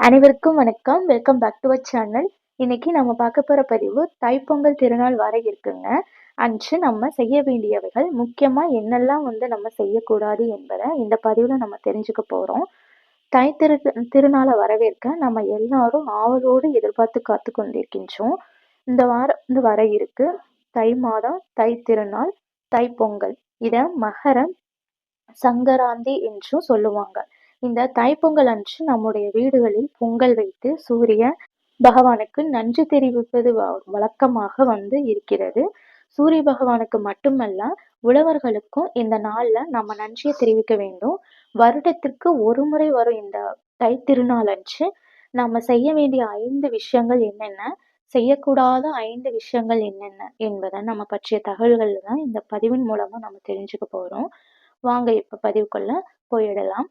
அனைவருக்கும் வணக்கம். Welcome back to our channel இன்னைக்கு நம்ம பார்க்க போகிற பதிவு தைப்பொங்கல் திருநாள் வர இருக்குங்க. அன்று நம்ம செய்ய வேண்டியவைகள் முக்கியமாக என்னெல்லாம் வந்து நம்ம செய்யக்கூடாது என்பதை இந்த பதிவில் நம்ம தெரிஞ்சுக்க போகிறோம் தை திரு திருநாளை வரவேற்க நம்ம எல்லாரும் ஆவலோடு எதிர்பார்த்து காத்து கொண்டிருக்கின்றோம். இந்த வாரம் வந்து வர இருக்கு. தை மாதம் தை திருநாள் தைப்பொங்கல். இதை மகரம் சங்கராந்தி என்றும் சொல்லுவாங்க. இந்த தைப்பொங்கல் அன்று நம்முடைய வீடுகளில் பொங்கல் வைத்து சூரிய பகவானுக்கு நன்றி தெரிவிப்பது வழக்கமாக வந்து இருக்கிறது. சூரிய பகவானுக்கு மட்டுமல்ல உழவர்களுக்கும் இந்த நாள்ல நம்ம நன்றியை தெரிவிக்க வேண்டும். வருடத்திற்கு ஒரு முறை வரும் இந்த தை திருநாள் அன்று நம்ம செய்ய வேண்டிய ஐந்து விஷயங்கள் என்னென்ன செய்யக்கூடாத ஐந்து விஷயங்கள் என்னென்ன என்பதை நம்ம பற்றிய தகவல்கள் தான் இந்த பதிவின் மூலமா நம்ம தெரிஞ்சுக்க போறோம். வாங்க இப்ப பதிவுக்குள்ள போயிடலாம்.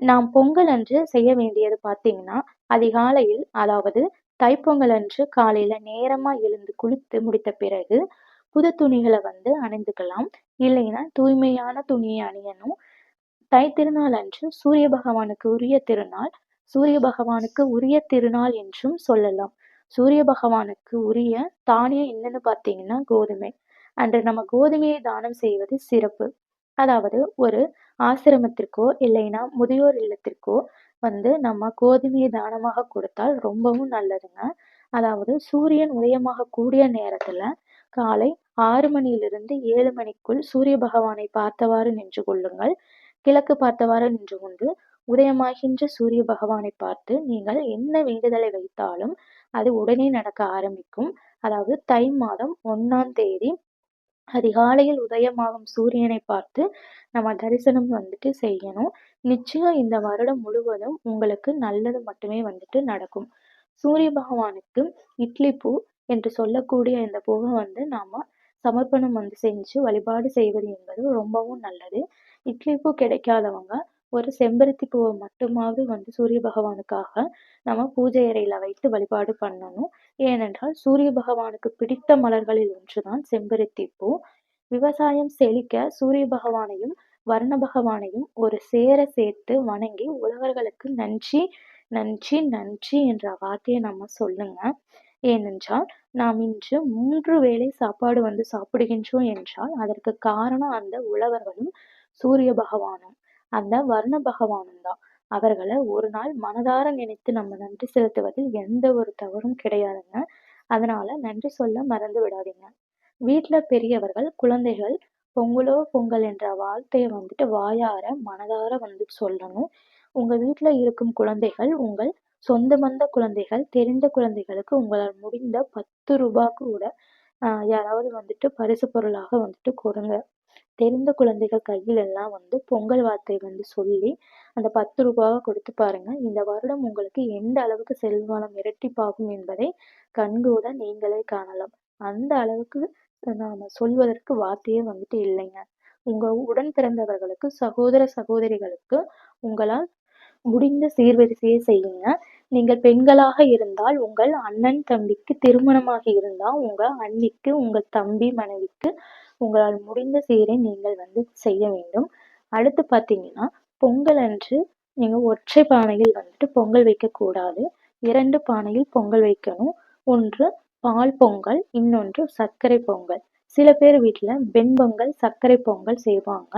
நாம் பொங்கல் அன்று செய்ய வேண்டியது பார்த்தீங்கன்னா அதிகாலையில் அதாவது தைப்பொங்கல் அன்று காலையில நேரமா எழுந்து குளித்து முடித்த பிறகு புது துணிகளை வந்து அணிந்துக்கலாம். இல்லைன்னா தூய்மையான துணியை அணியணும். தை திருநாள் அன்று சூரிய பகவானுக்கு உரிய திருநாள் சூரிய பகவானுக்கு உரிய திருநாள் என்றும் சொல்லலாம். சூரிய பகவானுக்கு உரிய தானியம் என்னன்னு பார்த்தீங்கன்னா கோதுமை. அன்று நம்ம கோதுமையை தானம் செய்வது சிறப்பு. அதாவது ஒரு ஆசிரமத்திற்கோ இல்லைன்னா முதியோர் இல்லத்திற்கோ வந்து நம்ம கோதுமையை தானமாக கொடுத்தால் ரொம்பவும் நல்லதுங்க. அதாவது சூரியன் உதயமாக கூடிய நேரத்துல காலை ஆறு மணியிலிருந்து ஏழு மணிக்குள் சூரிய பகவானை பார்த்தவாறு நின்று கொள்ளுங்கள். கிழக்கு பார்த்தவாறு நின்று கொண்டு உதயமாகின்ற சூரிய பகவானை பார்த்து நீங்கள் என்ன வேண்டுதலை வைத்தாலும் அது உடனே நடக்க ஆரம்பிக்கும். அதாவது தை மாதம் ஒன்னாம் தேதி அதிகாலையில் உதயமாகும் சூரியனை பார்த்து நம்ம தரிசனம் வந்துட்டு செய்யணும். நிச்சயம் இந்த வருடம் முழுவதும் உங்களுக்கு நல்லது மட்டுமே வந்துட்டு நடக்கும். சூரிய பகவானுக்கு இட்லி பூ என்று சொல்லக்கூடிய இந்த பூவை வந்து நாம சமர்ப்பணம் வந்து செஞ்சு வழிபாடு செய்வது என்பது ரொம்பவும் நல்லது. இட்லி பூ கிடைக்காதவங்க ஒரு செம்பருத்தி பூவை மட்டுமாவது வந்து சூரிய பகவானுக்காக நம்ம பூஜை அறையில வைத்து வழிபாடு பண்ணணும். ஏனென்றால் சூரிய பகவானுக்கு பிடித்த மலர்களில் ஒன்றுதான் செம்பருத்தி பூ. விவசாயம் செழிக்க சூரிய பகவானையும் வர்ண பகவானையும் ஒரு சேர சேர்த்து வணங்கி உழவர்களுக்கு நன்றி நன்றி நன்றி என்ற வார்த்தையை நம்ம சொல்லுங்க. ஏனென்றால் நாம் இன்று மூன்று வேளை சாப்பாடு வந்து சாப்பிடுகின்றோம் என்றால் அதற்கு காரணம் அந்த உழவர்களும் சூரிய பகவானும். அந்த வர்ண பகவானும் தான். அவர்களை ஒரு நாள் மனதார நினைத்து நம்ம நன்றி செலுத்துவதில் எந்த ஒரு தவறும் கிடையாதுங்க. அதனால நன்றி சொல்ல மறந்து விடாதீங்க. வீட்டுல பெரியவர்கள் குழந்தைகள் பொங்கலோ பொங்கல் என்ற வார்த்தையை வந்துட்டு வாயார மனதார வந்து சொல்லணும். உங்க வீட்டுல இருக்கும் குழந்தைகள் உங்கள் சொந்த பந்த குழந்தைகள் தெரிந்த குழந்தைகளுக்கு உங்களால் முடிந்த பத்து ரூபா கூட யாராவது வந்துட்டு பரிசு பொருளாக வந்துட்டு கொடுங்க. தெரிந்த குழந்தைகள் கையில் எல்லாம் வந்து பொங்கல் வார்த்தை வந்து சொல்லி அந்த பத்து ரூபாவை கொடுத்து பாருங்க. இந்த வருடம் உங்களுக்கு எந்த அளவுக்கு செல்வளம் இரட்டிப்பாகும் என்பதை கண்கூட நீங்களே காணலாம். அந்த அளவுக்கு நாம சொல்வதற்கு வார்த்தையே வந்துட்டு இல்லைங்க. உங்க உடன் பிறந்தவர்களுக்கு சகோதர சகோதரிகளுக்கு உங்களால் முடிந்த சீர்வரிசையை செய்யுங்க. நீங்கள் பெண்களாக இருந்தால் உங்கள் அண்ணன் தம்பிக்கு திருமணமாக இருந்தால் உங்கள் அண்ணிக்கு உங்கள் தம்பி மனைவிக்கு உங்களால் முடிந்த சீரை நீங்கள் வந்து செய்ய வேண்டும். அடுத்து பார்த்தீங்கன்னா பொங்கல் அன்று நீங்கள் ஒற்றை பானையில் வந்துட்டு பொங்கல் வைக்கக்கூடாது. இரண்டு பானையில் பொங்கல் வைக்கணும். ஒன்று பால் பொங்கல் இன்னொன்று சர்க்கரை பொங்கல். சில பேர் வீட்டில் வெண்பொங்கல் சர்க்கரை பொங்கல் செய்வாங்க.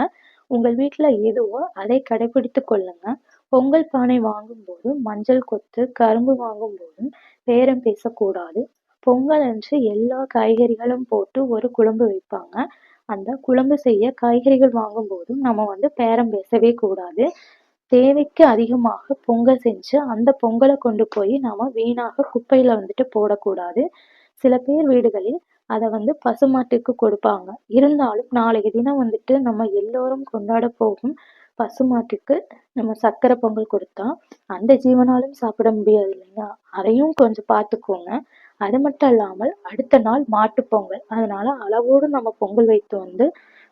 உங்கள் வீட்டில் எதுவோ அதை கடைபிடித்து கொள்ளுங்கள் பொங்கல் பானை வாங்கும்போது மஞ்சள் கொத்து கரும்பு வாங்கும் போதும் பேரம் பேசக்கூடாது. பொங்கல் அன்று எல்லா காய்கறிகளும் போட்டு ஒரு குழம்பு வைப்பாங்க. அந்த குழம்பு செய்ய காய்கறிகள் வாங்கும் போதும் நம்ம வந்து பேரம் பேசவே கூடாது. தேவைக்கு அதிகமாக பொங்கல் செஞ்சு அந்த பொங்கலை கொண்டு போய் நாம வீணாக குப்பையில வந்துட்டு போடக்கூடாது. சில பேர் வீடுகளில் அதை வந்து பசுமாட்டுக்கு கொடுப்பாங்க. இருந்தாலும் நாளைய தினம் வந்துட்டு நம்ம எல்லோரும் கொண்டாட போகும் பசுமாட்டுக்கு நம்ம சக்கரை பொங்கல் கொடுத்தா அந்த ஜீவனாலும் சாப்பிட முடியாது இல்லைங்களா அதையும் கொஞ்சம் பார்த்துக்கோங்க. அது மட்டும் இல்லாமல் அடுத்த நாள் மாட்டு பொங்கல். அதனால அளவோடு நம்ம பொங்கல் வைத்து வந்து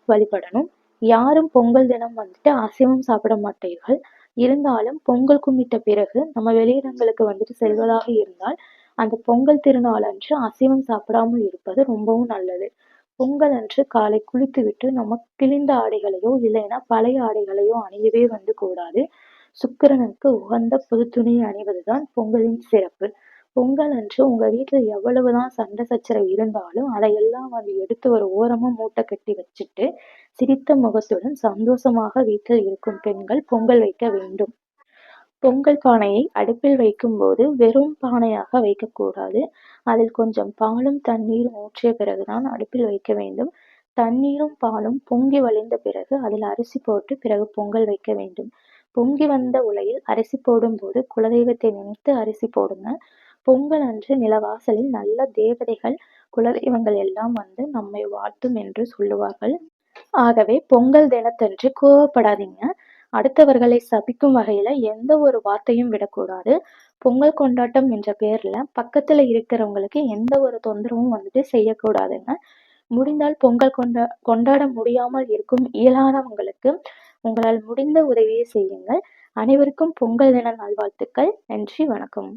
வழிபடணும். யாரும் பொங்கல் தினம் வந்துட்டு அசைவம் சாப்பிட மாட்டீர்கள். இருந்தாலும் பொங்கல் கும்பிட்ட பிறகு நம்ம வெளியிடங்களுக்கு வந்துட்டு செல்வதாக இருந்தால் அந்த பொங்கல் திருநாள் அன்று அசைவம் சாப்பிடாமல் இருப்பது ரொம்பவும் நல்லது. பொங்கல் அன்று காலை குளித்துவிட்டு நம்ம கிழிந்த ஆடைகளையோ இல்லைன்னா பழைய ஆடைகளையோ அணியவே வந்து கூடாது சுக்கிரனுக்கு உகந்த புது துணியை அணிவதுதான் பொங்கலின் சிறப்பு. பொங்கல் அன்று உங்க வீட்டுல எவ்வளவுதான் சண்டை சச்சரவு இருந்தாலும் அதையெல்லாம் வந்து எடுத்து ஒரு ஓரமா மூட்டை கட்டி வச்சுட்டு சிரித்த முகத்துடன் சந்தோஷமாக வீட்டில் இருக்கும் பெண்கள் பொங்கல் வைக்க வேண்டும். பொங்கல் பானையை அடுப்பில் வைக்கும்போது வெறும் பானையாக வைக்கக்கூடாது. அதில் கொஞ்சம் பாலும் தண்ணீரும் ஊற்றிய பிறகுதான் அடுப்பில் வைக்க வேண்டும். தண்ணீரும் பாலும் பொங்கி வழிந்த பிறகு அதில் அரிசி போட்டு பிறகு பொங்கல் வைக்க வேண்டும். பொங்கி வந்த உலையில் அரிசி போடும்போது குலதெய்வத்தை நினைத்து அரிசி போடுங்க. பொங்கல் அன்று நிலவாசலில் நல்ல தேவதைகள், குலதெய்வங்கள் எல்லாம் வந்து நம்மை வாழ்த்தும் என்று சொல்லுவார்கள். ஆகவே பொங்கல் தினத்தன்று கோவப்படாதீங்க. அடுத்தவர்களை சபிக்கும் வகையில எந்த ஒரு வார்த்தையும் விடக்கூடாது. பொங்கல் கொண்டாட்டம் என்ற பேர்ல பக்கத்துல இருக்கிறவங்களுக்கு எந்த ஒரு தொந்தரவும் வந்துட்டு செய்யக்கூடாதுங்க. முடிந்தால் பொங்கல் கொண்டா கொண்டாட முடியாமல் இருக்கும் இயலாதவங்களுக்கு உங்களால் முடிந்த உதவியை செய்யுங்கள். அனைவருக்கும் பொங்கல் தின நல்வாழ்த்துக்கள். நன்றி, வணக்கம்.